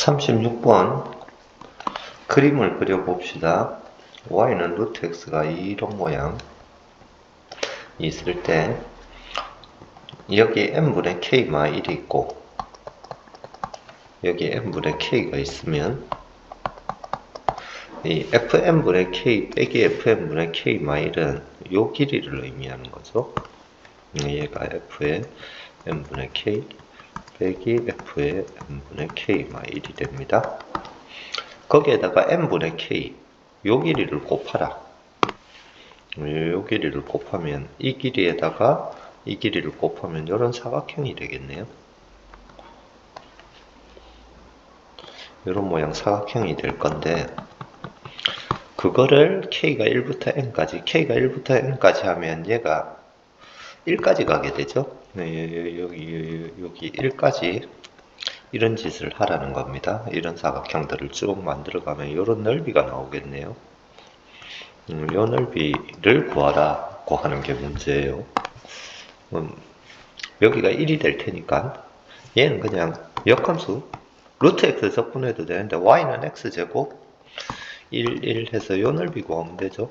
36번 그림을 그려봅시다. y는 루트 x가 이런 모양 있을 때 여기 n분의 k-1이 있고 여기 n분의 k가 있으면 이 fn분의 k 빼기 fn분의 k-1은 요 길이를 의미하는 거죠. 얘가 f의 n분의 k 빼기 f의 n분의 k-1이 됩니다. 거기에다가 n분의 k 요 길이를 곱하라. 요 길이를 곱하면 이 길이에다가 이 길이를 곱하면 이런 사각형이 되겠네요. 이런 모양 사각형이 될 건데 그거를 k가 1부터 n까지 k가 1부터 n까지 하면 얘가 1까지 가게 되죠. 네, 여기 여기 1까지 이런 짓을 하라는 겁니다. 이런 사각형들을 쭉 만들어가면 이런 넓이가 나오겠네요. 음, 이 넓이를 구하라고 하는 게 문제예요. 음, 여기가 1이 될 테니까 얘는 그냥 역함수 루트 x 적분해도 되는데 y는 x제곱 1, 1 해서 이 넓이 구하면 되죠.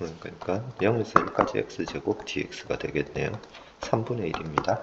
음, 그러니까 0에서 1까지 x제곱 dx가 되겠네요. 3분의 1입니다.